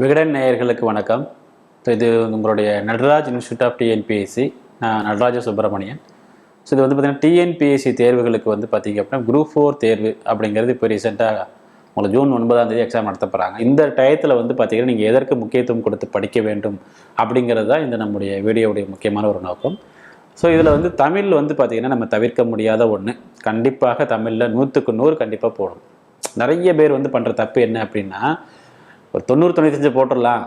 விகடன் நேயர்களுக்கு வணக்கம். இது உங்களுடைய நடராஜ் இன்ஸ்டியூட் ஆஃப் டிஎன்பிஎஸ்சி நான் நடராஜ சுப்பிரமணியன். ஸோ இது வந்து பார்த்திங்கன்னா டிஎன்பிஎஸ்சி தேர்வுகளுக்கு வந்து பார்த்திங்க அப்படின்னா குரூப் ஃபோர் தேர்வு அப்படிங்கிறது இப்போ ரீசெண்டாக உங்களுக்கு ஜூன் ஒன்பதாம் தேதி எக்ஸாம் நடத்த போகிறாங்க இந்த டயத்தில் வந்து பார்த்திங்கன்னா நீங்கள் எதற்கு முக்கியத்துவம் கொடுத்து படிக்க வேண்டும் அப்படிங்கிறது தான் இந்த நம்முடைய வீடியோவுடைய முக்கியமான ஒரு நோக்கம். ஸோ இதில் வந்து தமிழ் வந்து பார்த்திங்கன்னா நம்ம தவிர்க்க முடியாத ஒன்று கண்டிப்பாக தமிழில் நூற்றுக்கு நூறு கண்டிப்பாக போடும். நிறைய பேர் வந்து பண்ணுற தப்பு என்ன அப்படின்னா ஒரு தொண்ணூறு தொண்ணூத்தஞ்சு போட்டுடலாம்.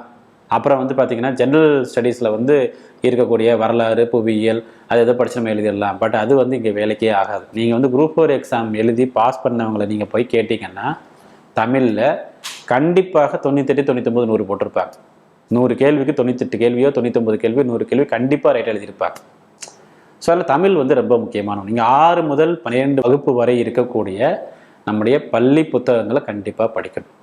அப்புறம் வந்து பார்த்திங்கன்னா ஜென்ரல் ஸ்டடீஸில் வந்து இருக்கக்கூடிய வரலாறு புவியியல் அது எதை படிச்சு நம்ம எழுதிடலாம். பட் அது வந்து இங்கே வேலைக்கே ஆகாது. நீங்கள் வந்து குரூப் ஃபோர் எக்ஸாம் எழுதி பாஸ் பண்ணவங்களை நீங்கள் போய் கேட்டிங்கன்னா தமிழில் கண்டிப்பாக தொண்ணூத்தெட்டு தொண்ணூத்தொம்பது நூறு போட்டிருப்பாங்க. நூறு கேள்விக்கு தொண்ணூத்தெட்டு கேள்வியோ தொண்ணூத்தொம்பது கேள்வியோ நூறு கேள்வி கண்டிப்பாக ரைட் எழுதியிருப்பாங்க. ஸோ அதில் தமிழ் வந்து ரொம்ப முக்கியமான நீங்கள் ஆறு முதல் பன்னிரெண்டு வகுப்பு வரை இருக்கக்கூடிய நம்முடைய பள்ளி புத்தகங்களை கண்டிப்பாக படிக்கணும்.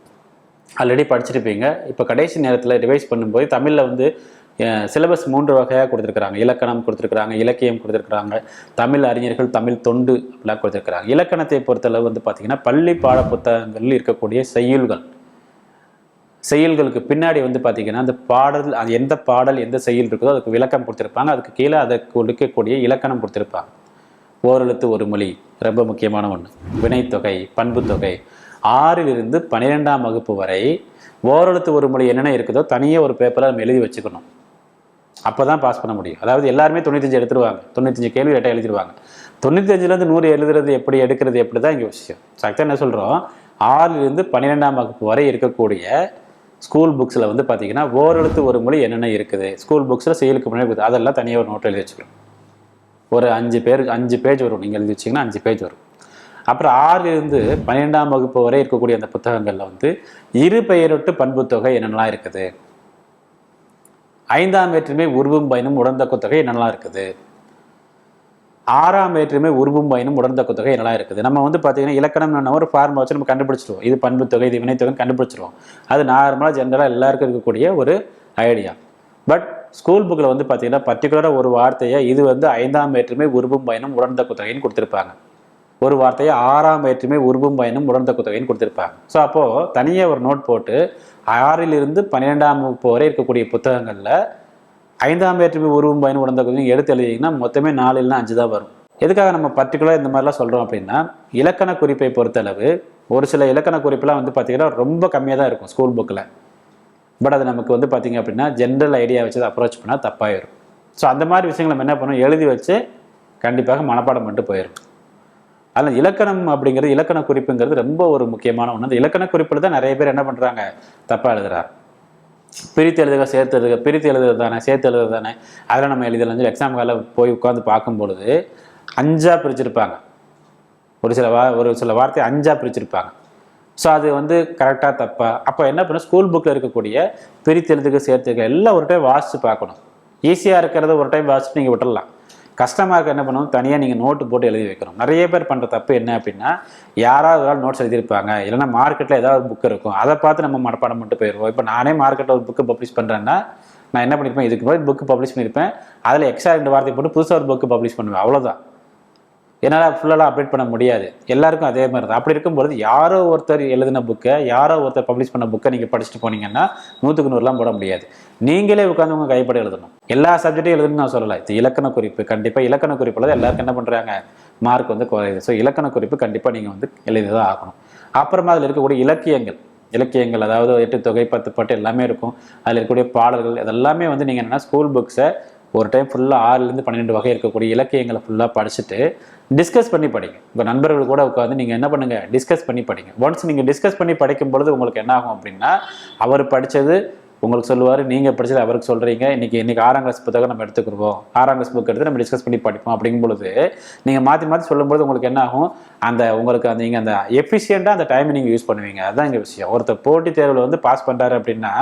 ஆல்ரெடி படிச்சிருப்பீங்க. இப்போ கடைசி நேரத்தில் ரிவைஸ் பண்ணும்போது தமிழில் வந்து சிலபஸ் மூன்று வகையாக கொடுத்துருக்குறாங்க. இலக்கணம் கொடுத்துருக்குறாங்க இலக்கியம் கொடுத்துருக்குறாங்க தமிழ் அறிஞர்கள் தமிழ் தொண்டு அப்படிலாம் கொடுத்துருக்குறாங்க. இலக்கணத்தை பொறுத்தளவு வந்து பார்த்திங்கன்னா பள்ளி பாட புத்தகங்களில் இருக்கக்கூடிய செய்யுள்கள். செயல்களுக்கு பின்னாடி வந்து பார்த்தீங்கன்னா அந்த பாடல் அது எந்த பாடல் எந்த செயல் இருக்குதோ அதுக்கு விளக்கம் கொடுத்துருப்பாங்க. அதுக்கு கீழே அதை கொடுக்கக்கூடிய இலக்கணம் கொடுத்துருப்பாங்க. ஓரெழுத்து ஒரு மொழி ரொம்ப முக்கியமான ஒன்று வினைத்தொகை பண்புத்தொகை ஆறிலிருந்து பன்னிரெண்டாம் வகுப்பு வரை ஓரெழுத்து ஒரு மொழி என்னென்ன இருக்குதோ தனியாக ஒரு பேப்பரில் நம்ம எழுதி வச்சுக்கணும். அப்போ தான் பாஸ் பண்ண முடியும். அதாவது எல்லாருமே தொண்ணூத்தஞ்சு எடுத்துருவாங்க. தொண்ணூத்தஞ்சு கேள்வி ரெட்டை எழுதிருவாங்க. தொண்ணூத்தஞ்சுலேருந்து நூறு எழுதுறது எப்படி எடுக்கிறது எப்படி தான் இங்கே விஷயம். சக்தி என்ன சொல்கிறோம் ஆறிலிருந்து பன்னிரெண்டாம் வகுப்பு வரை இருக்கக்கூடிய ஸ்கூல் புக்ஸில் வந்து பார்த்தீங்கன்னா ஓரெழுத்து ஒரு மொழி என்னென்ன இருக்குது? ஸ்கூல் புக்ஸில் செயலுக்கு முன்னாடி இருக்குது. அதெல்லாம் தனியாக ஒரு நோட்டில் எழுதி வச்சுக்கிறோம் ஒரு அஞ்சு பேர் அஞ்சு பேஜ் வரும். நீங்கள் எழுதி வச்சிங்கன்னா அஞ்சு பேஜ் வரும். அப்புறம் ஆறிலிருந்து பன்னிரெண்டாம் வகுப்பு வரை இருக்கக்கூடிய அந்த புத்தகங்களில் வந்து இரு பெயரொட்டு பண்புத்தொகை என்னென்னலாம் இருக்குது? ஐந்தாம் வேற்றுமை உருவும் பயனும் உடந்த தொகை என்னெல்லாம் இருக்குது? ஆறாம் வேற்றுமை உருவும் பயனும் உடந்த தொகை என்னெல்லாம் இருக்குது? நம்ம வந்து பார்த்தீங்கன்னா இலக்கணம் ஒரு ஃபார்முலா வச்சு நம்ம கண்டுபிடிச்சிருவோம் இது பண்பு தொகை இது வினைத்தொகை கண்டுபிடிச்சிருவோம் அது நார்மலாக ஜென்ரலாக எல்லாருக்கும் இருக்கக்கூடிய ஒரு ஐடியா பட் ஸ்கூல் புக்கில் வந்து பார்த்தீங்கன்னா பர்டிகுலராக ஒரு வார்த்தையை இது வந்து ஐந்தாம் வேற்றுமை உருவும் பயனும் உடந்த தொகைன்னு கொடுத்துருப்பாங்க. ஒரு வார்த்தையை ஆறாம் வேற்றுமை உருவும் பயனும் உடந்த குத்தகைன்னு கொடுத்துருப்பாங்க. ஸோ அப்போது தனியாக ஒரு நோட் போட்டு ஆறிலிருந்து பன்னிரெண்டாம் வகுப்பு வரை இருக்கக்கூடிய புத்தகங்களில் ஐந்தாம் வேற்றுமை உருவும் பயனும் உடந்த தொகையும் எடுத்து எழுதிங்கன்னா மொத்தமே நாலு இல்லைன்னா அஞ்சு தான் வரும். எதுக்காக நம்ம பர்டிகுலராக இந்த மாதிரிலாம் சொல்கிறோம் அப்படின்னா இலக்கண குறிப்பை பொறுத்தளவு ஒரு சில இலக்கண குறிப்பெல்லாம் வந்து பார்த்திங்கன்னா ரொம்ப கம்மியாக தான் இருக்கும் ஸ்கூல் புக்கில் பட் அது நமக்கு வந்து பார்த்திங்க அப்படின்னா ஜென்ரல் ஐடியா வச்சு அப்ரோச் பண்ணால் தப்பாயிடும் ஸோ அந்த மாதிரி விஷயங்கள் நம்ம என்ன பண்ணணும்? எழுதி வச்சு கண்டிப்பாக மனப்பாடம் பண்ணிட்டு போயிடும் அதில் இலக்கணம் அப்படிங்கிறது இலக்கண குறிப்புங்கிறது ரொம்ப ஒரு முக்கியமான ஒன்று அந்த இலக்கண குறிப்பில் தான் நிறைய பேர் என்ன பண்ணுறாங்க தப்பாக எழுதுறாங்க. பிரித்து எழுதுக சேர்த்து எழுதுக பிரித்து எழுதுறது தானே சேர்த்து எழுதுறது தானே. அதெல்லாம் நம்ம எழுதலாம் சொல்லி எக்ஸாம் காலில் போய் உட்காந்து பார்க்கும் பொழுது அஞ்சாக பிரிச்சிருப்பாங்க. ஒரு சில வா ஒரு சில வார்த்தை அஞ்சாக பிரிச்சிருப்பாங்க. ஸோ அது வந்து கரெக்டாக தப்பா? அப்போ என்ன பண்ண ஸ்கூல் புக்கில் இருக்கக்கூடிய பிரித்து எழுதுக சேர்த்துக்க எல்லாம் ஒரு டைம் வாசித்து பார்க்கணும். ஈஸியாக இருக்கிறத ஒரு டைம் வாசிச்சு நீங்கள் விட்டுடலாம் கஸ்டமருக்கு என்ன பண்ணணும் தனியாக நீங்கள் நோட்டு போட்டு எழுதி வைக்கணும். நிறைய பேர் பண்ணுற தப்பு என்ன அப்படின்னா யாராவது ஒரு ஆள் நோட்ஸ் எழுதியிருப்பாங்க. இல்லைன்னா மார்க்கெட்டில் ஏதாவது ஒரு புக் இருக்கும். அதை பார்த்து நம்ம மனப்பாடம் மட்டும் போயிடுவோம். இப்போ நானே மார்க்கெட்டில் ஒரு புக்கு பப்ளிஷ் பண்ணுறேன்னா நான் என்ன பண்ணியிருப்பேன் இதுக்கு முன்னாடி புக்கு பப்ளிஷ் பண்ணியிருப்பேன் அதில் எக்ஸ்ட்ரா ரெண்டு வார்த்தை போட்டு புதுசாக ஒரு புக்கு பப்ளிஷ் பண்ணுவேன். அவ்வளோதான் என்னால் ஃபுல்லாக அப்டேட் பண்ண முடியாது. எல்லாருக்கும் அதே மாதிரி தான். அப்படி இருக்கும்பொழுது யாரோ ஒருத்தர் எழுதின புக்கை யாரோ ஒருத்தர் பப்ளிஷ் பண்ண புக்கை நீங்கள் படிச்சுட்டு போனீங்கன்னா நூற்றுக்கு நூறுலாம் போட முடியாது. நீங்களே உட்காந்து உங்கள் கைப்பட எழுதணும். எல்லா சப்ஜெக்ட்டும் எழுதணும்னு நான் சொல்லலை. இது இலக்கண குறிப்பு. கண்டிப்பாக இலக்கண குறிப்பில் தான் எல்லாருக்கும் என்ன பண்ணுறாங்க மார்க் வந்து குறையுது ஸோ இலக்கண குறிப்பு கண்டிப்பாக நீங்கள் வந்து எழுதி தான் ஆகணும். அப்புறமா அதில் இருக்கக்கூடிய இலக்கியங்கள். இலக்கியங்கள் அதாவது எட்டு தொகை பத்து பாட்டு எல்லாமே இருக்கும். அதில் இருக்கக்கூடிய பாடல்கள் இதெல்லாமே வந்து நீங்கள் என்னென்னா ஸ்கூல் புக்ஸை ஒரு டைம் ஃபுல்லாக ஆறுலேருந்து பன்னிரெண்டு வகை இருக்கக்கூடிய இலக்கியங்களை ஃபுல்லாக படிச்சுட்டு டிஸ்கஸ் பண்ணி படிங்க. உங்கள் நண்பர்கள் கூட உட்காந்து நீங்கள் என்ன பண்ணுங்கள் டிஸ்கஸ் பண்ணி படிங்க. ஒன்ஸ் நீங்கள் டிஸ்கஸ் பண்ணி படிக்கும் பொழுது உங்களுக்கு என்ன ஆகும் அப்படின்னா அவர் படித்தது உங்களுக்கு சொல்லுவார் நீங்கள் படித்தது அவருக்கு சொல்கிறீங்க இன்றைக்கி இன்றைக்கி ஆறாம் கிளாஸ் புத்தகம் நம்ம எடுத்துக்கிறோம் ஆறாம் கிளாஸ் புக் எடுத்து நம்ம டிஸ்கஸ் பண்ணி படிப்போம் அப்படிங்கும் பொழுது நீங்கள் மாற்றி மாற்றி சொல்லும்போது உங்களுக்கு என்ன ஆகும்? அந்த உங்களுக்கு அந்த நீங்கள் அந்த எஃபிஷியண்ட்டாக அந்த டைமை நீங்கள் யூஸ் பண்ணுவீங்க. அதுதான் இங்கே விஷயம். ஒருத்தர் போட்டித் தேர்வில் வந்து பாஸ் பண்ணுறாரு அப்படின்னா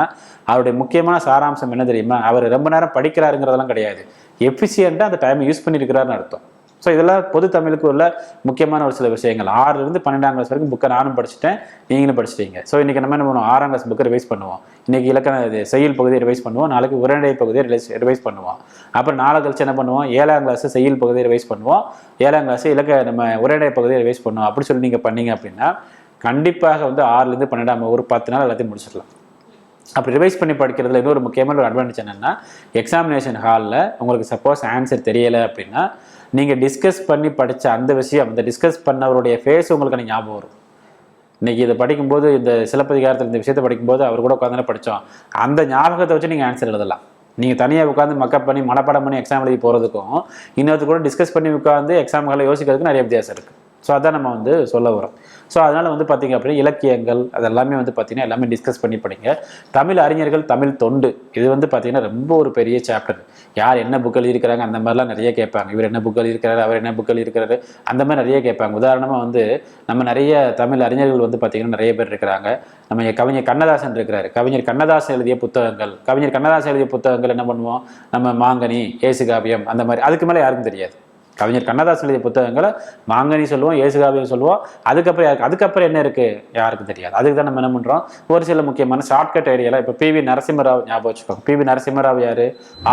அவருடைய முக்கியமான சாராம்சம் என்ன தெரியுமா? அவர் ரொம்ப நேரம் படிக்கிறாருங்கிறதெல்லாம் கிடையாது. எஃபிஷியண்ட்டாக அந்த டைமை யூஸ் பண்ணியிருக்கிறாருன்னு அர்த்தம். ஸோ இதெல்லாம் பொது தமிழுக்கு உள்ள முக்கியமான ஒரு சில விஷயங்கள். ஆறுலேருந்து பன்னெண்டாம் கிளாஸ் வரைக்கும் புக்கை நானும் படிச்சுட்டேன் நீங்களும் படிச்சிட்டீங்க. ஸோ இன்றைக்கி நம்ம என்ன பண்ணுவோம்? ஆறாம் கிளாஸ் புக்கை ரிவைஸ் பண்ணுவோம். இன்றைக்கி இலக்கண செயல் பகுதியை ரிவைஸ் பண்ணுவோம். நாளைக்கு உரநடை பகுதியை ரிவைஸ் ரிவைஸ் பண்ணுவோம். அப்புறம் நாளை கழிச்சு என்ன பண்ணுவோம்? ஏழாம் கிளாஸ் செயல் பகுதியை ரிவைஸ் பண்ணுவோம். ஏழாம் கிளாஸ் இலக்க நம்ம உரைநடை பகுதியை ரிவைஸ் பண்ணுவோம். அப்படி சொல்லி நீங்கள் பண்ணீங்க அப்படின்னா கண்டிப்பாக வந்து ஆறுலேருந்து பன்னெண்டாம் ஒரு பத்து நாள் எல்லாத்தையும் முடிச்சிடலாம். அப்படி ரிவைஸ் பண்ணி படிக்கிறதுல இன்னொரு முக்கியமான ஒரு அட்வான்டேஜ் என்னென்னா எக்ஸாமினேஷன் ஹாலில் உங்களுக்கு சப்போஸ் ஆன்சர் தெரியலை அப்படின்னா நீங்கள் டிஸ்கஸ் பண்ணி படித்த அந்த விஷயம் அந்த டிஸ்கஸ் பண்ணவருடைய ஃபேஸ் உங்களுக்கு ஞாபகம் வரும். இன்னைக்கு இதை படிக்கும்போது இந்த சிலப்பதிகாரத்தில் இந்த விஷயத்தை படிக்கும்போது அவர் கூட உட்காந்து படித்தோம் அந்த ஞாபகத்தை வச்சு நீங்கள் ஆன்சர் எழுதலாம். நீங்கள் தனியாக உட்காந்து மக்கப் பண்ணி மனப்பாடம் பண்ணி எக்ஸாம் எழுதி போகிறதுக்கும் இன்னொருத்த கூட டிஸ்கஸ் பண்ணி உட்காந்து எக்ஸாம்களை யோசிக்கிறதுக்கு நிறைய வித்தியாசம் இருக்குது ஸோ அதான் நம்ம வந்து சொல்ல வரோம் ஸோ அதனால் வந்து பார்த்திங்க அப்படின்னா இலக்கியங்கள் அதெல்லாமே வந்து பார்த்திங்கன்னா எல்லாமே டிஸ்கஸ் பண்ணி படிங்க. தமிழ் அறிஞர்கள் தமிழ் தொண்டு இது வந்து பார்த்திங்கன்னா ரொம்ப ஒரு பெரிய சாப்டர் யார் என்ன புக்கள் இருக்கிறாங்க அந்த மாதிரிலாம் நிறைய கேட்பாங்க. இவர் என்ன புக்கள் இருக்கிறாரு அவர் என்ன புக்கள் இருக்கிறாரு அந்த மாதிரி நிறைய கேட்பாங்க. உதாரணமாக வந்து நம்ம நிறைய தமிழ் அறிஞர்கள் வந்து பார்த்திங்கன்னா நிறைய பேர் இருக்கிறாங்க. நம்ம கவிஞர் கண்ணதாசன் இருக்கிறாரு. கவிஞர் கண்ணதாசன் எழுதிய புத்தகங்கள் கவிஞர் கண்ணதாசன் எழுதிய புத்தகங்கள் என்ன பண்ணுவோம்? நம்ம மாங்கனி ஏசுகாவியம் அந்த மாதிரி. அதுக்கு மேலே யாருக்கும் தெரியாது. கவிஞர் கண்ணதாசன் எழுதிய புத்தகங்களை மாங்கனி சொல்லுவோம் ஏசுகாவியம் சொல்லுவோம் அதுக்கப்புறம் யாருக்கு அதுக்கப்புறம் என்ன இருக்குது யாருக்கும் தெரியாது. அதுக்கு தான் நம்ம என்ன பண்ணுறோம் ஒரு சில முக்கியமான ஷார்ட்கட் ஐடியாலாம் இப்போ பிவி நரசிம்மராவ் ஞாபகம் வச்சுக்கோங்க. பிவி நரசிம்மராவ் யார்?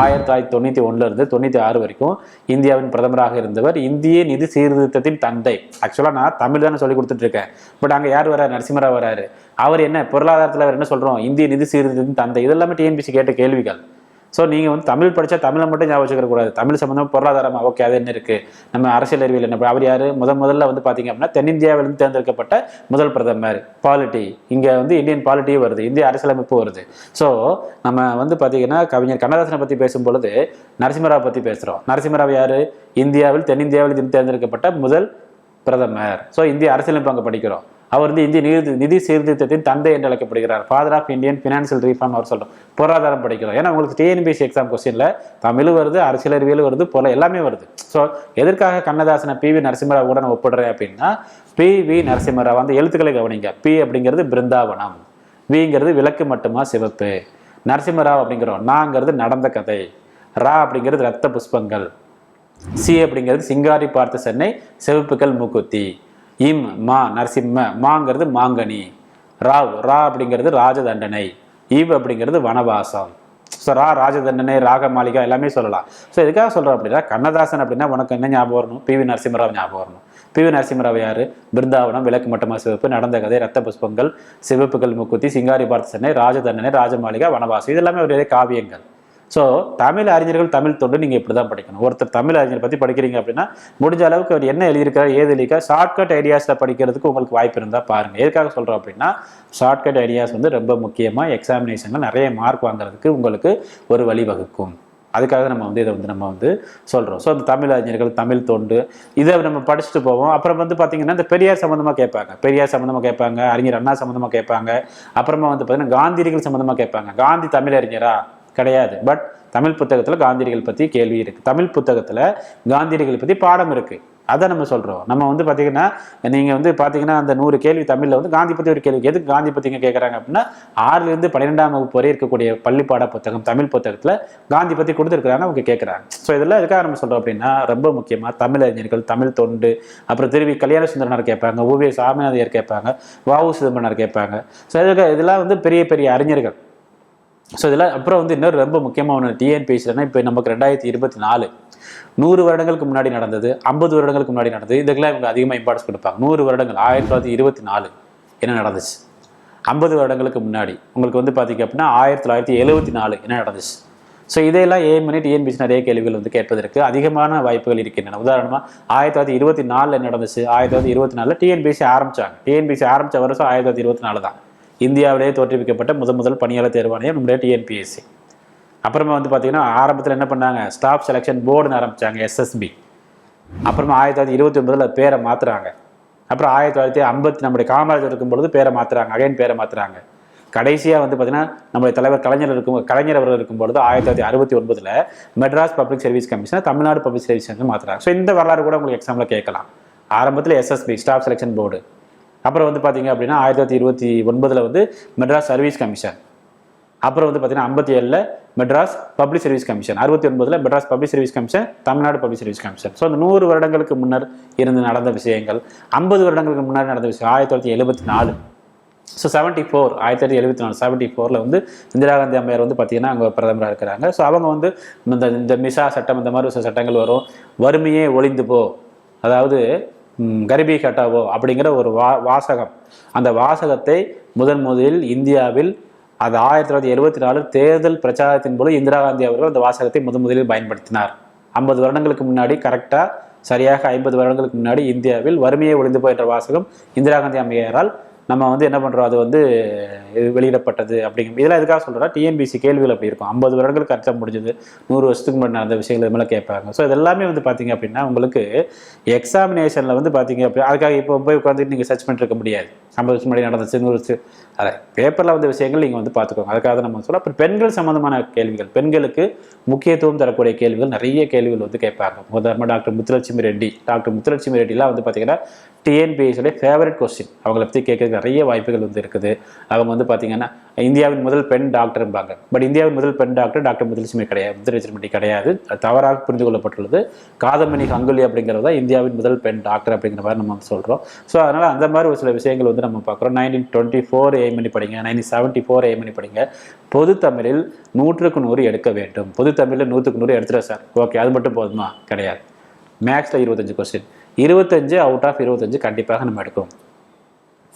ஆயிரத்தி தொள்ளாயிரத்தி தொண்ணூற்றி ஒன்றுலேருந்து தொண்ணூற்றி ஆறு வரைக்கும் இந்தியாவின் பிரதமராக இருந்தவர் இந்திய நிதி சீர்திருத்தத்தின் தந்தை. ஆக்சுவலாக நான் தமிழ் தானே சொல்லி கொடுத்துட்டு இருக்கேன். பட் அங்கே யார் வராரு? நரசிம்மராவ் வராரு. அவர் என்ன பொருளாதாரத்தில் அவர் என்ன சொல்கிறோம் இந்திய நிதி சீர்திருத்தத்தின் தந்தை. இதெல்லாமே டிஎன்பிசி கேட்ட கேள்விகள். ஸோ நீங்கள் வந்து தமிழ் படித்தா தமிழை மட்டும் ஞாபகம் வச்சுக்க கூடாது. தமிழ் சம்மந்தம் பொருளாதாரம் ஓகே அது என்ன இருக்குது நம்ம அரசியல் அறிவியல் என்ன அவர் யார்? முதன் முதல்ல வந்து பார்த்திங்க அப்படின்னா தென்னிந்தியாவிலிருந்து தேர்ந்தெடுக்கப்பட்ட முதல் பிரதமர். பாலிட்டி இங்கே வந்து இந்தியன் பாலிட்டியும் வருது. இந்திய அரசியலமைப்பு வருது. ஸோ நம்ம வந்து பார்த்திங்கன்னா கவிஞர் கண்ணதாசனை பற்றி பேசும்பொழுது நரசிம்மராவை நரசிம்மராவ் பற்றி பேசுகிறோம் நரசிம்மராவ் யார்? இந்தியாவில் தென்னிந்தியாவில் தேர்ந்தெடுக்கப்பட்ட முதல் பிரதமர். ஸோ இந்திய அரசியலமைப்பு அங்கே படிக்கிறோம். அவர் வந்து இந்திய நிதி நிதி சீர்திருத்தத்தின் தந்தை என்று அழைக்கப்படுகிறார். Father of Indian financial reform அவர் சொல்கிறோம் பொருளாதாரம் படிக்கிறோம். ஏன்னா உங்களுக்கு டிஎன்பிஎஸ்சி எக்ஸாம் கொஸ்டினில் தமிழ் வருது அரசியல் அறிவியல் வருது போல எல்லாமே வருது. ஸோ எதற்காக கண்ணதாசனை பி வி நரசிம்மராவ் கூட நான் ஒப்பிடுறேன் அப்படின்னா பி வி நரசிம்மராவ் அந்த எழுத்துக்களை கவனிங்க. பி அப்படிங்கிறது பிருந்தாவனம். விங்கிறது விளக்கு மட்டுமா சிவப்பு? நரசிம்மராவ் அப்படிங்கிறோம். நாங்கிறது நடந்த கதை. ரா அப்படிங்கிறது ரத்த புஷ்பங்கள். சி அப்படிங்கிறது சிங்காரி பார்த்த சென்னை சிவப்புகள் மூக்குத்தி. இம் மா நரசிம்ம மாங்கிறது மாங்கனி. ராவ் ரா அப்படிங்கிறது ராஜதண்டனை. ஈவ் அப்படிங்கிறது வனவாசம். ஸோ ரா ராஜதண்டனை ராக மாளிகா எல்லாமே சொல்லலாம். ஸோ எதுக்காக சொல்கிறோம் அப்படின்னா கண்ணதாசன் அப்படின்னா உனக்கு என்ன ஞாபகம் வரணும்? பி வி நரசிம்மராவ் ஞாபகம் வரணும். பி வி நரசிம்மராவ் யார்? பிருந்தாவனம் விளக்கு மட்டமா சிவப்பு நடந்த கதை ரத்த புஷ்பங்கள் சிவப்புகள் முக்குத்தி சிங்காரி பார்த்த சென்னை ராஜதண்டனை ராஜமாளிகா வனவாசம். இது எல்லாமே ஒரு காவியங்கள். ஸோ தமிழ் அறிஞர்கள் தமிழ் தொண்டு நீங்கள் இப்படி தான் படிக்கணும். ஒருத்தர் தமிழ் அறிஞர் பற்றி படிக்கிறீங்க அப்படின்னா முடிஞ்ச அளவுக்கு அவர் என்ன எழுதியிருக்காரு ஏது எழுதியிருக்காரு ஷார்ட்கட் ஐடியாஸில் படிக்கிறதுக்கு உங்களுக்கு வாய்ப்பு இருந்தால் பாருங்கள் எதுக்காக சொல்கிறோம் அப்படின்னா ஷார்ட்கட் ஐடியாஸ் வந்து ரொம்ப முக்கியமாக எக்ஸாமினேஷனில் நிறைய மார்க் வாங்குறதுக்கு உங்களுக்கு ஒரு வழிவகுக்கும் அதுக்காக நம்ம வந்து இதை வந்து நம்ம வந்து சொல்கிறோம் ஸோ அந்த தமிழ் அறிஞர்கள் தமிழ் தொண்டு இதை நம்ம படிச்சுட்டு போவோம். அப்புறம் வந்து பார்த்தீங்கன்னா இந்த பெரியார் சம்மந்தமாக கேட்பாங்க. பெரியார் சம்மந்தமாக கேட்பாங்க அறிஞர் அண்ணா சம்மந்தமாக கேட்பாங்க. அப்புறமா வந்து பார்த்தீங்கன்னா காந்தியடிகள் சம்மந்தமாக கேட்பாங்க. காந்தி தமிழறிஞரா? கிடையாது. பட் தமிழ் புத்தகத்தில் காந்தியடிகள் பற்றி கேள்வி இருக்குது தமிழ் புத்தகத்தில் காந்தியடிகள் பற்றி பாடம் இருக்குது அதை நம்ம சொல்கிறோம் நம்ம வந்து பார்த்தீங்கன்னா நீங்கள் வந்து பார்த்தீங்கன்னா அந்த நூறு கேள்வி தமிழில் வந்து காந்தி பற்றி ஒரு கேள்வி எதுக்கு காந்தி பற்றிங்க கேட்குறாங்க அப்படின்னா ஆறுலேருந்து பன்னிரெண்டாம் வகுப்பு வரை இருக்கக்கூடிய பள்ளி பாட புத்தகம் தமிழ் புத்தகத்தில் காந்தி பற்றி கொடுத்துருக்குறாங்க அவங்க கேட்குறாங்க ஸோ இதெல்லாம் எதுக்காக நம்ம சொல்கிறோம் அப்படின்னா ரொம்ப முக்கியமாக தமிழ் அறிஞர்கள் தமிழ் தொண்டு அப்புறம் திருவி கல்யாண சுந்தரனார் கேட்பாங்க ஓவிய சாமிநாதையர் கேட்பாங்க வாவு சிதம்பரனார் கேட்பாங்க. ஸோ இதுக்கு இதெல்லாம் வந்து பெரிய பெரிய அறிஞர்கள். ஸோ இதில் அப்புறம் வந்து இன்னொரு ரொம்ப முக்கியமான ஒன்று டிஎன்பிஎஸ்சிலனா இப்போ நமக்கு ரெண்டாயிரத்தி இருபத்தி நாலு. நூறு வருடங்களுக்கு முன்னாடி நடந்தது ஐம்பது வருடங்களுக்கு முன்னாடி நடந்தது இதுக்கெல்லாம் இவங்க அதிகமாக இம்பார்ட்டன்ஸ் கொடுப்பாங்க. நூறு வருடங்கள் ஆயிரத்தி தொள்ளாயிரத்தி இருபத்தி நாலு என்ன நடந்துச்சு? ஐம்பது வருடங்களுக்கு முன்னாடி. உங்களுக்கு வந்து பார்த்தீங்க அப்படின்னா ஆயிரத்தி தொள்ளாயிரத்தி எழுபத்தி நாலு என்ன நடந்துச்சு? ஸோ இதையெல்லாம் ஏன் பண்ணி டிஎன்பிசி நிறைய கேள்விகள் வந்து கேட்பதற்கு அதிகமான வாய்ப்புகள் இருக்கின்றன. உதாரணமாக ஆயிரத்தி தொள்ளாயிரத்தி இருபத்தி நாலில் நடந்துச்சு? ஆயிரத்தி தொள்ளாயிரத்தி இருபத்தி நாலில் டிஎன்பிசி ஆரம்பித்தாங்க டிஎன்பிசி ஆரம்பித்த வருஷம் ஆயிரத்தி தொள்ளாயிரத்தி இருபத்தி நாலு தான் இந்தியாவிலேயே தோற்றுவிக்கப்பட்ட முதல் முதல் பணியாளர் தேர்வாணையம் நம்முடைய டிஎன்பிஎஸ்சி அப்புறமா வந்து பார்த்தீங்கன்னா ஆரம்பத்தில் என்ன பண்ணாங்க? ஸ்டாஃப் செலெக்ஷன் போர்டுன்னு ஆரம்பித்தாங்க எஸ்எஸ்பி அப்புறமா ஆயிரத்தி தொள்ளாயிரத்தி இருபத்தி ஒன்பதில் பேரை மாற்றுறாங்க அப்புறம் ஆயிரத்தி தொள்ளாயிரத்தி ஐம்பத்தி நம்முடைய காமராஜர் இருக்கும் பொழுது பேரை மாற்றுறாங்க அகைன் பேரை மாற்றுறாங்க கடைசியாக வந்து பார்த்தீங்கன்னா நம்முடைய தலைவர் கலைஞர் இருக்கும் கலைஞர் அவர்கள் இருக்கும் பொழுது ஆயிரத்தி தொள்ளாயிரத்தி அறுபத்தி ஒன்பதில் Madras public service commission Tamil Nadu public service commission மாற்றுறாங்க ஸோ இந்த வரலாறு கூட உங்களுக்கு எக்ஸாமில் கேட்கலாம். ஆரம்பத்தில் எஸ்எஸ்பி ஸ்டாஃப் செலெக்ஷன் போர்டு அப்புறம் வந்து பார்த்தீங்க அப்படின்னா ஆயிரத்தி தொள்ளாயிரத்தி இருபத்தி ஒன்பதில் வந்து மெட்ராஸ் சர்வீஸ் கமிஷன். அப்புறம் வந்து பார்த்தீங்கன்னா ஐம்பத்தி ஏழில் மெட்ராஸ் பப்ளிக் சர்வீஸ் கமிஷன் அறுபத்தி ஒன்பதில் Madras public service commission Tamil Nadu public service commission so அந்த நூறு வருடங்களுக்கு முன்னர் இருந்து நடந்த விஷயங்கள் ஐம்பது வருடங்களுக்கு முன்னாடி நடந்த விஷயம் ஆயிரத்தி தொள்ளாயிரத்தி எழுபத்தி நாலு. ஸோ செவன்ட்டி ஃபோர் ஆயிரத்தி தொள்ளாயிரத்தி எழுபத்தி நாலு செவன்ட்டி ஃபோரில் வந்து இந்திரா காந்தி அம்மையார் வந்து பார்த்திங்கன்னா அங்கே பிரதமராக இருக்கிறாங்க. ஸோ அவங்க வந்து இந்த இந்த மிசா சட்டம் இந்த மாதிரி சில சட்டங்கள் வரும். வறுமையே ஒளிந்து போ. அதாவது கரிபி ஹட்டாவோ அப்படிங்கிற ஒரு வா வாசகம். அந்த வாசகத்தை முதன் முதலில் இந்தியாவில் அது ஆயிரத்தி தொள்ளாயிரத்தி எழுபத்தி நாலு தேர்தல் பிரச்சாரத்தின் போது இந்திரா காந்தி அவர்கள் அந்த வாசகத்தை முதன் முதலில் பயன்படுத்தினார். ஐம்பது வருடங்களுக்கு முன்னாடி கரெக்டாக சரியாக ஐம்பது வருடங்களுக்கு முன்னாடி இந்தியாவில் வறுமையை ஒளிந்து போயின்ற வாசகம் இந்திரா காந்தி அம்மையாரால் நம்ம வந்து என்ன பண்ணுறோம் அது வந்து இது வெளியிடப்பட்டது அப்படிங்கும் இதெல்லாம் எதுக்காக சொல்கிறா டிஎன்பிசி கேள்விகள் அப்படி இருக்கும். ஐம்பது வருடங்கள் கரெக்டாக முடிஞ்சது. நூறு வருஷத்துக்கு முன்னாடி நடந்த விஷயங்கள் இது கேட்பாங்க. ஸோ இதெல்லாமே வந்து பார்த்தீங்க அப்படின்னா உங்களுக்கு எக்ஸாமினேஷனில் வந்து பார்த்தீங்க அப்படின்னா அதுக்காக இப்போ போய் உட்காந்துட்டு நீங்கள் சர்ச் பண்ணிட்டு இருக்க முடியாது. ஐம்பது வருஷம் முன்னாடி நடந்துச்சு நூறு வருஷம் அதை பேப்பரில் வந்த விஷயங்கள் நீங்கள் வந்து பார்த்துக்கோங்க. அதுக்காக தான் நம்ம சொல்ல அப்புறம் பெண்கள் சம்மந்தமான கேள்விகள். பெண்களுக்கு முக்கியத்துவம் தரக்கூடிய கேள்விகள் நிறைய கேள்விகள் வந்து கேட்பாங்க. உதாரணமாக டாக்டர் முத்துலட்சுமி ரெட்டி. டாக்டர் முத்துலட்சுமி ரெட்டிலாம் வந்து பார்த்தீங்கன்னா டிஎன்பிஎஸ்ஸோடைய ஃபேவரட் கொஸ்டின் அவங்கள பற்றி கேட்கறதுக்கு நிறைய வாய்ப்புகள் வந்து இருக்குது. அவங்க வந்து பார்த்தீங்கன்னா இந்தியாவின் முதல் பெண் டாக்டர்ம்பாங்க பட் இந்தியாவின் முதல் பெண் டாக்டர் டாக்டர் முத்துலட்சுமி கிடையாது முத்துலட்சுமி கிடையாது. அது தவறாக புரிந்து கொள்ளப்பட்டுள்ளது. காதமணி கங்குலி அப்படிங்கிறது தான் இந்தியாவின் முதல் பெண் டாக்டர் அப்படிங்கிற மாதிரி நம்ம சொல்கிறோம் ஸோ அதனால் அந்த மாதிரி ஒரு சில விஷயங்கள் வந்து நம்ம பார்க்குறோம். நைன்டீன் டுவெண்ட்டி ஃபோர் எய்ம் பண்ணி படிங்க நைன்டீன் செவன்ட்டி ஃபோர் எய்ம் பண்ணி படிங்க. பொது தமிழில் நூற்றுக்கு நூறு எடுக்க வேண்டும். பொது தமிழில் நூற்றுக்கு நூறு எடுத்துகிற சார்? ஓகே அது மட்டும் போதுமா? கிடையாது. மேக்ஸில் இருபத்தஞ்சு கொஸ்டின் இருபத்தஞ்சு அவுட் ஆஃப் இருபத்தஞ்சு கண்டிப்பாக நம்ம எடுக்கணும்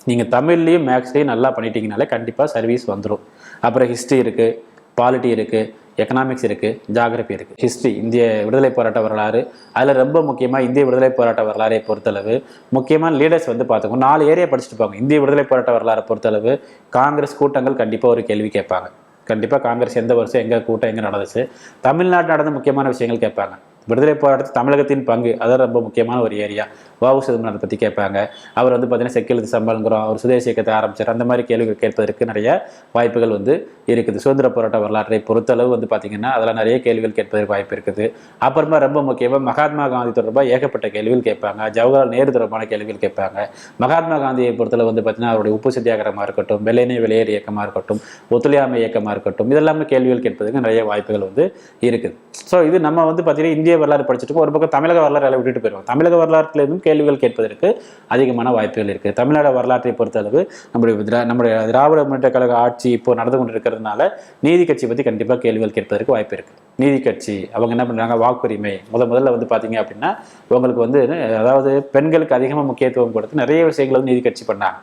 நீங்கள் தமிழ்லேயும் மேக்ஸ்லேயும் நல்லா பண்ணிட்டீங்கனாலே கண்டிப்பாக சர்வீஸ் வந்துடும் அப்புறம் ஹிஸ்ட்ரி இருக்குது பாலிட்டி இருக்குது எக்கனாமிக்ஸ் இருக்குது ஜாகிரபி இருக்குது ஹிஸ்ட்ரி இந்திய விடுதலை போராட்ட வரலாறு அதில் ரொம்ப முக்கியமாக இந்திய விடுதலை போராட்ட வரலாறை பொறுத்தளவு முக்கியமான லீடர்ஸ் வந்து பார்த்துக்கோங்க நாலு ஏரியா படிச்சுட்டு போங்க. இந்திய விடுதலை போராட்ட வரலாறை பொறுத்தளவு காங்கிரஸ் கூட்டங்கள் கண்டிப்பாக ஒரு கேள்வி கேட்பாங்க. கண்டிப்பாக காங்கிரஸ் எந்த வருஷம் எங்கே கூட்டம் எங்கே நடந்துச்சு? தமிழ்நாட்டில் நடந்த முக்கியமான விஷயங்கள் கேட்பாங்க. விடுதலை போராட்டத்தில் தமிழகத்தின் பங்கு அதான் ரொம்ப முக்கியமான ஒரு ஏரியா வாவு சிதம்பரத்தை பற்றி கேட்பாங்க. அவர் வந்து பார்த்தீங்கன்னா செக்கிழுத்து சம்பளங்கிறோம் அவர் சுதேச இயக்கத்தை ஆரம்பிச்சார். அந்த மாதிரி கேள்விகள் கேட்பதற்கு நிறைய வாய்ப்புகள் வந்து இருக்குது. சுதந்திர போராட்ட வரலாற்றை பொறுத்தளவு வந்து பார்த்திங்கன்னா அதெல்லாம் நிறைய கேள்விகள் கேட்பதற்கு வாய்ப்பு இருக்குது. அப்புறமா ரொம்ப முக்கியமாக மகாத்மா காந்தி தொடர்பாக ஏகப்பட்ட கேள்விகள் கேட்பாங்க. ஜவஹர்லால் நேரு தொடர்பான கேள்விகள் கேட்பாங்க. மகாத்மா காந்தியை பொறுத்தளவு வந்து பார்த்தீங்கன்னா அவருடைய உப்பு சத்தியாகிரகமாக இருக்கட்டும் வெள்ளையினை வெளியேறு இயக்கமாக இருக்கட்டும் ஒத்துழையாமை இயக்கமாக இருக்கட்டும் இதெல்லாமே கேள்விகள் கேட்பதற்கு நிறைய வாய்ப்புகள் வந்து இருக்குது. ஸோ இது நம்ம வந்து பார்த்திங்கன்னா இந்திய வரலாறு படிச்சுட்டு ஒரு பக்கம் தமிழக வரலாறு விட்டுட்டு போயிடுவோம் தமிழக வரலாற்றிலிருந்தும் கேள்விகள் கேட்பதற்கு அதிகமான வாய்ப்புகள் இருக்குது தமிழ்நாடு வரலாற்றை பொறுத்தளவு நம்முடைய திரா நம்முடைய திராவிட முன்னேற்ற கழக ஆட்சி இப்போ நடந்து கொண்டு இருக்கிறதுனால நீதி கட்சி பற்றி கண்டிப்பாக கேள்விகள் கேட்பதற்கு வாய்ப்பு இருக்குது நீதி கட்சி அவங்க என்ன பண்ணுறாங்க வாக்குரிமை. முத முதல்ல வந்து பார்த்தீங்க அப்படின்னா உங்களுக்கு வந்து அதாவது பெண்களுக்கு அதிகமாக முக்கியத்துவம் கொடுத்து நிறைய விஷயங்கள் வந்து நீதி கட்சி பண்ணாங்க.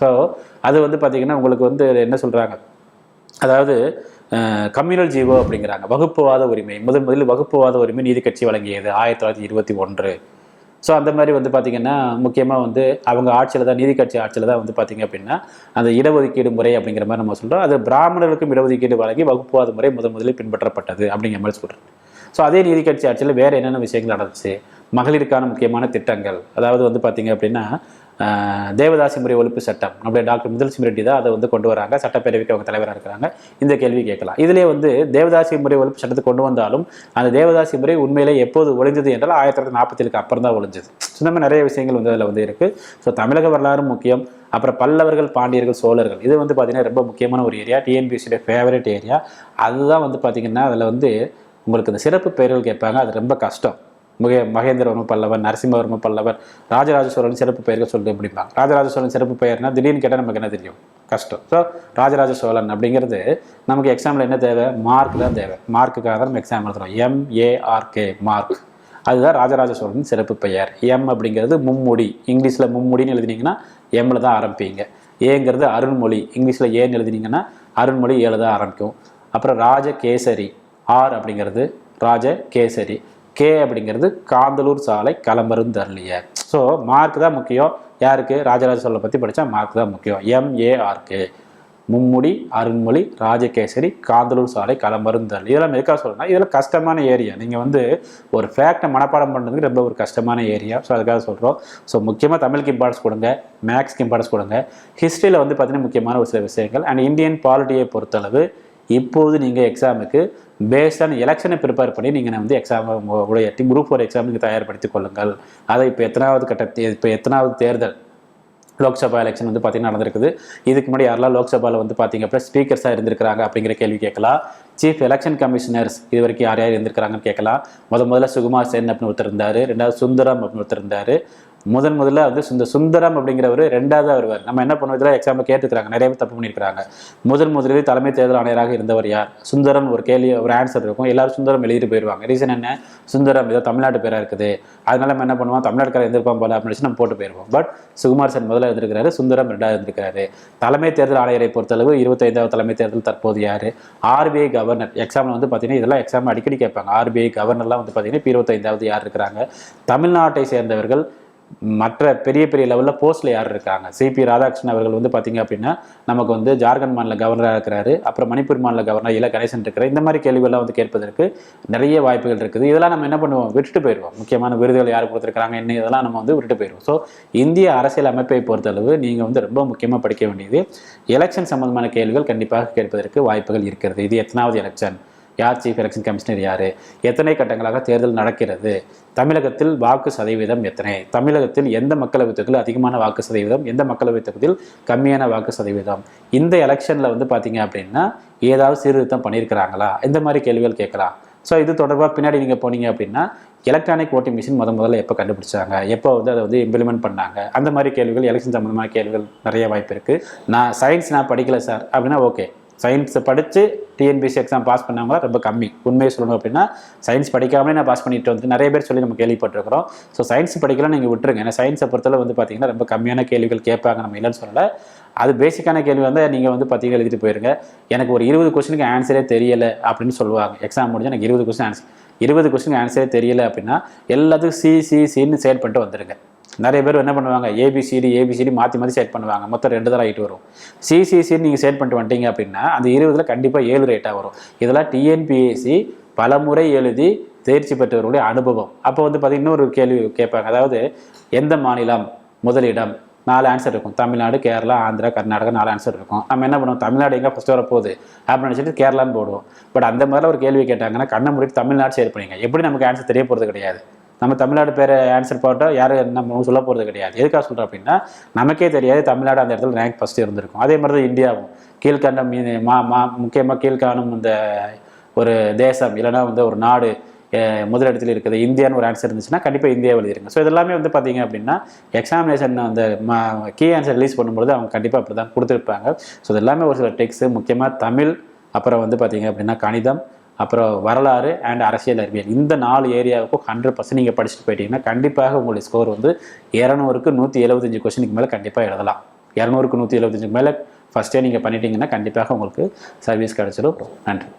ஸோ அது வந்து பார்த்தீங்கன்னா உங்களுக்கு வந்து என்ன சொல்கிறாங்க அதாவது கம்யூனல் ஜீவோ அப்படிங்கிறாங்க. வகுப்புவாத உரிமை. முதன் முதலில் வகுப்புவாத உரிமை நீதி கட்சி வழங்கியது ஆயிரத்தி தொள்ளாயிரத்தி இருபத்தி ஒன்று. ஸோ அந்த மாதிரி வந்து பார்த்திங்கன்னா முக்கியமாக வந்து அவங்க ஆட்சியில் தான் நீதி கட்சி ஆட்சியில் தான் வந்து பார்த்திங்க அப்படின்னா அந்த இடஒதுக்கீடு முறை அப்படிங்கிற மாதிரி நம்ம சொல்கிறோம் அது பிராமணர்களுக்கும் இடஒதுக்கீடு வழங்கி வகுப்புவாத முறை முதன் முதலில் பின்பற்றப்பட்டது அப்படிங்கிற மாதிரி சொல்கிறேன் ஸோ அதே நீதி கட்சி ஆட்சியில் வேறு என்னென்ன விஷயங்கள் நடந்துச்சு? மகளிருக்கான முக்கியமான திட்டங்கள். அதாவது வந்து பார்த்திங்க அப்படின்னா தேவதாசி முறை ஒழிப்பு சட்டம் நம்முடைய டாக்டர் முதல் சிமிரெட்டி தான் அதை வந்து கொண்டு வராங்க. சட்டப்பேரவைக்கு அவங்க தலைவராக இருக்கிறாங்க. இந்த கேள்வி கேட்கலாம். இதிலே வந்து தேவதாசி முறை ஒழிப்பு சட்டத்தை கொண்டு வந்தாலும் அந்த தேவதாசி முறை உண்மையிலே எப்போது ஒழிஞ்சது என்றால் ஆயிரத்தி தொள்ளாயிரத்தி நாற்பத்தேழுக்கு அப்புறம் தான் ஒழிஞ்சது. சின்னமாக நிறைய விஷயங்கள் வந்து அதில் வந்து இருக்குது ஸோ தமிழக வரலாறு முக்கியம். அப்புறம் பல்லவர்கள் பாண்டியர்கள் சோழர்கள். இது வந்து பார்த்திங்கன்னா ரொம்ப முக்கியமான ஒரு ஏரியா டிஎன்பிசியோட ஃபேவரட் ஏரியா அதுதான் வந்து பார்த்திங்கன்னா அதில் வந்து உங்களுக்கு இந்த சிறப்பு பெயர்கள் கேட்பாங்க. அது ரொம்ப கஷ்டம். மிக மகேந்திரவர்ம பல்லவன் நரசிம்மவர்ம பல்லவன் ராஜராஜ சோழன் சிறப்பு பெயர்கள் சொல்லி அப்படிம்பாங்க ராஜராஜ சோழன் சிறப்பு பெயர்னா திடீர்னு கேட்டால் நமக்கு என்ன தெரியும்? கஷ்டம். ஸோ ராஜராஜ சோழன் அப்படிங்கிறது நமக்கு எக்ஸாமில் என்ன தேவை? மார்க் தான் தேவை. மார்க்குக்காக தான் நம்ம எக்ஸாம் எழுதுறோம். எம்ஏஆர்கே மார்க் அதுதான் ராஜராஜ சோழன் சிறப்பு பெயர். எம் அப்படிங்கிறது மும்முடி. இங்கிலீஷில் மும்முடின்னு எழுதினீங்கன்னா எம்மில் தான் ஆரம்பிப்பீங்க. ஏங்கிறது அருண்மொழி. இங்கிலீஷில் ஏன்னு எழுதினீங்கன்னா அருண்மொழி ஏழு தான் ஆரம்பிக்கும். அப்புறம் ராஜகேசரி. ஆர் அப்படிங்கிறது ராஜ கேசரி கே அப்படிங்கிறது காந்தலூர் சாலை களமருந்தருளிய. ஸோ மார்க் தான் முக்கியம். யாருக்கு? ராஜராஜ சோழனை பற்றி படித்தா மார்க் தான் முக்கியம். எம்ஏஆர்கே மும்முடி அருண்மொழி ராஜகேசரி காந்தலூர் சாலை களமருந்தல் இதெல்லாம் எதுக்காக சொல்லணும்னா இதெல்லாம் கஷ்டமான ஏரியா நீங்கள் வந்து ஒரு ஃபேக்டை மனப்பாடம் பண்ணுறதுக்கு ரொம்ப ஒரு கஷ்டமான ஏரியா ஸோ அதுக்காக சொல்கிறோம் ஸோ முக்கியமாக தமிழுக்கு இம்பார்ட்டன்ஸ் கொடுங்க. மேக்ஸ்க்கு இம்பார்ட்டன்ஸ் கொடுங்க. ஹிஸ்ட்ரியில் வந்து பார்த்தீங்கன்னா முக்கியமான ஒரு சில விஷயங்கள். அண்ட் இந்தியன் பாலிட்டியை பொறுத்தளவு இப்போது நீங்கள் எக்ஸாமுக்கு பேஸ்ட் ஆன் எலெக்ஷனை ப்ரிப்பேர் பண்ணி நீங்கள் வந்து எக்ஸாம் உங்களுடைய குரூப் ஃபோர் எக்ஸாம் நீங்கள் தயார்படுத்தி கொள்ளுங்கள். அதை இப்போ எத்தனாவது கட்ட இப்போ எத்தனாவது தேர்தல் லோக்சபா எலெக்ஷன் வந்து பார்த்தீங்கன்னா நடந்திருக்குது. இதுக்கு முன்னாடி யாரெல்லாம் லோக்சபாவில் வந்து பார்த்தீங்க அப்படின்னா ஸ்பீக்கர்ஸாக இருந்திருக்கிறாங்க அப்படிங்கிற கேள்வி கேட்கலாம். சீஃப் எலெக்ஷன் கமிஷனர்ஸ் இது வரைக்கும் யார் யார் இருந்திருக்கிறாங்கன்னு கேட்கலாம். முத முதல்ல சுகுமார் சென் அப்படின்னு ஒருத்தர் இருந்தார். ரெண்டாவது சுந்தரம் அப்படின்னு ஒருத்தர் இருந்தார். முதன் முதல்ல வந்து இந்த சுந்தரம் அப்படிங்கிறவர் ரெண்டாவது வருவார். நம்ம என்ன பண்ணுவோம்? இதில் எக்ஸாம்பிள் கேட்டுக்கிறாங்க. நிறைய பேர் தப்பு பண்ணியிருக்கிறாங்க. முதல் முதலில் தலைமை தேர்தல் ஆணையராக இருந்தவர் யார்? சுந்தரம் ஒரு கேள்வி ஒரு ஆன்சர் இருக்கும். எல்லாரும் சுந்தரம் எழுதிட்டு போயிடுவாங்க ரீசன் என்ன? சுந்தரம் ஏதோ தமிழ்நாட்டு பேராக இருக்குது. அதனால நம்ம என்ன பண்ணுவோம்? தமிழ்நாட்டுக்காரர் இருந்திருப்பான் போல அப்படின்னு நம்ம போட்டு போயிடுவோம் பட் சுகுமார் சென் முதல்ல இருந்திருக்காரு சுந்தரம் ரெண்டாவது இருந்திருக்காரு தலைமை தேர்தல் ஆணையரை பொறுத்தளவு இருபத்தைந்தாவது தலைமை தேர்தல் தற்போது யார்? ஆர்பிஐ கவர்னர் எக்ஸாமில் வந்து பார்த்தீங்கன்னா இதெல்லாம் எக்ஸாம் அடிக்கடி கேட்பாங்க. ஆர்பிஐ கவர்னர்லாம் வந்து பார்த்தீங்கன்னா இருபத்தைந்தாவது யார் இருக்கிறாங்க? தமிழ்நாட்டை சேர்ந்தவர்கள் மற்ற பெரிய பெரிய லெவலில் போஸ்ட்டில் யார் இருக்காங்க? சிபி ராதாகிருஷ்ணன் அவர்கள் வந்து பார்த்தீங்க அப்படின்னா நமக்கு வந்து ஜார்க்கண்ட் மாநில கவர்னராக இருக்கிறாரு. அப்புறம் மணிப்பூர் மாநில கவர்னர் இல கணேசன் இருக்கிறார். இந்த மாதிரி கேள்விகள்லாம் வந்து கேட்பதற்கு நிறைய வாய்ப்புகள் இருக்குது. இதெல்லாம் நம்ம என்ன பண்ணுவோம்? விட்டுட்டு போயிடுவோம். முக்கியமான விருதுகள் யார் கொடுத்துருக்காங்க என்ன இதெல்லாம் நம்ம வந்து விட்டுட்டு போயிடுவோம். ஸோ இந்திய அரசியல் அமைப்பை பொறுத்தளவு நீங்கள் வந்து ரொம்ப முக்கியமாக படிக்க வேண்டியது எலெக்ஷன் சம்பந்தமான கேள்விகள் கண்டிப்பாக கேட்பதற்கு வாய்ப்புகள் இருக்கிறது. இது எத்தனாவது எலெக்ஷன் யார் சீஃப் எலெக்ஷன் கமிஷனர் யார்? எத்தனை கட்டங்களாக தேர்தல் நடக்கிறது? தமிழகத்தில் வாக்கு சதவீதம் எத்தனை? தமிழகத்தில் எந்த மக்களவைத் தொகுதியில் அதிகமான வாக்கு சதவீதம்? எந்த மக்களவைத் தொகுதியில் கம்மியான வாக்கு சதவீதம்? இந்த எலெக்ஷனில் வந்து பார்த்தீங்க அப்படின்னா ஏதாவது சீர்திருத்தம் பண்ணியிருக்கிறாங்களா? இந்த மாதிரி கேள்விகள் கேட்கலாம். ஸோ இது தொடர்பாக பின்னாடி நீங்கள் போனீங்க அப்படின்னா எலக்ட்ரானிக் ஓட்டிங் மிஷின் முத முதல்ல எப்போ கண்டுபிடிச்சாங்க? எப்போ வந்து அதை வந்து இம்ப்ளிமெண்ட் பண்ணாங்க? அந்த மாதிரி கேள்விகள் எலெக்ஷன் சம்மந்தமான கேள்விகள் நிறைய வாய்ப்பு இருக்குது நான் சயின்ஸ் நான் படிக்கலை சார் அப்படின்னா ஓகே சயின்ஸை படித்து டிஎன்பிசி எக்ஸாம் பாஸ் பண்ணவங்க ரொம்ப கம்மி. உண்மையை சொல்லணும் அப்படின்னா சயின்ஸ் படிக்காமலே நான் பாஸ் பண்ணிட்டு வந்து நிறைய பேர் சொல்லி நம்ம கேள்விப்பட்டிருக்கிறோம். ஸோ சயின்ஸ் படிக்கலாம் நீங்கள் விட்டுருங்க. ஏன்னா சயின்ஸை பொறுத்தவரை வந்து பார்த்தீங்கன்னா ரொம்ப கம்மியான கேள்விகள் கேட்பாங்க நம்ம இல்லைன்னு சொல்லலை. அது பேசிக்கான கேள்வி வந்து நீங்கள் வந்து பார்த்தீங்கன்னா எழுதிட்டு போயிருங்க. எனக்கு ஒரு இருபது கொஸ்டினுக்கு ஆன்சரே தெரியலை அப்படின்னு சொல்லுவாங்க. எக்ஸாம் முடிஞ்சு எனக்கு இருபது கொஸ்டின் ஆன்சர் இருபது கொஸ்டினுக்கு ஆன்சரே தெரியலை அப்படின்னா எல்லாத்துக்கும் சி சி சின்னு சேல் பண்ணிட்டு வந்துடுங்க நிறைய பேர் என்ன பண்ணுவாங்க? ஏபிசிடி ஏபிசிடி மாற்றி மாற்றி செட் பண்ணுவாங்க. மொத்தம் ரெண்டு தான் ஆகிட்டு வரும். சிசிசின்னு நீங்கள் செட் பண்ணிட்டு வந்துட்டீங்க அப்படின்னா அந்த இருபதில் கண்டிப்பாக ஏழு ரேட்டாக வரும். இதெல்லாம் டிஎன்பிஎஸ்சி பலமுறை எழுதி தேர்ச்சி பெற்றவர்களுடைய அனுபவம். அப்போ வந்து பார்த்திங்கன்னா ஒரு கேள்வி கேட்பாங்க. அதாவது எந்த மாநிலம் முதலிடம்? நாலு ஆன்சர் இருக்கும். தமிழ்நாடு கேரளா ஆந்திரா கர்நாடகா நாலு ஆன்சர் இருக்கும். நம்ம என்ன பண்ணுவோம்? தமிழ்நாடு எங்கே ஃபஸ்ட்டு வர போகுது அப்படின்னு நினச்சிட்டு கேரளான்னு போடுவோம். பட் அந்த மாதிரிலாம் ஒரு கேள்வி கேட்டாங்கன்னா கண்ணை முறைக்கு தமிழ்நாடு சேர் பண்ணிங்க. எப்படி நமக்கு ஆன்சர் தெரிய போகிறது கிடையாது. நம்ம தமிழ்நாடு பேரை ஆன்சர் போட்டால் யாரும் நம்ம சொல்ல போகிறது கிடையாது. எதுக்காக சொல்கிறோம் அப்படின்னா நமக்கே தெரியாது தமிழ்நாடு அந்த இடத்துல ரேங்க் ஃபஸ்ட்டு இருந்திருக்கும். அதே மாதிரி தான் இந்தியாவும். கீழ்கண்டம் மா மா முக்கியமாக கீழ்காணும் இந்த ஒரு தேசம் இல்லைன்னா வந்து ஒரு நாடு முதலிடத்தில் இருக்குது. இந்தியான்னு ஒரு ஆன்சர் இருந்துச்சுன்னா கண்டிப்பாக இந்தியா எழுதிருங்க. ஸோ இதெல்லாமே வந்து பார்த்தீங்க அப்படின்னா எக்ஸாமினேஷன் அந்த கீ ஆன்சர் ரிலீஸ் பண்ணும்பொழுது அவங்க கண்டிப்பாக அப்படி தான் கொடுத்துருப்பாங்க. ஸோ இது எல்லாமே ஒரு சில டெக்ஸ்ட் முக்கியமாக தமிழ் அப்புறம் வந்து பார்த்தீங்க அப்படின்னா கணிதம் அப்புறம் வரலாறு அண்ட் அரசியல் அறிவியல். இந்த நாலு ஏரியாவுக்கும் ஹண்ட்ரட் பர்சன்ட் நீங்கள் படிச்சுட்டு போயிட்டீங்கன்னா கண்டிப்பாக உங்களுடைய ஸ்கோர் வந்து இரநூறுக்கு நூற்றி எழுபத்தஞ்சு கொஸ்டினுக்கு மேலே கண்டிப்பாக எழுதலாம். இரநூறுக்கு நூற்றி எழுபத்தஞ்சுக்கு மேலே ஃபஸ்ட்டே நீங்கள் பண்ணிட்டீங்கன்னா கண்டிப்பாக உங்களுக்கு சர்வீஸ் கிடச்சிடும். நன்றி.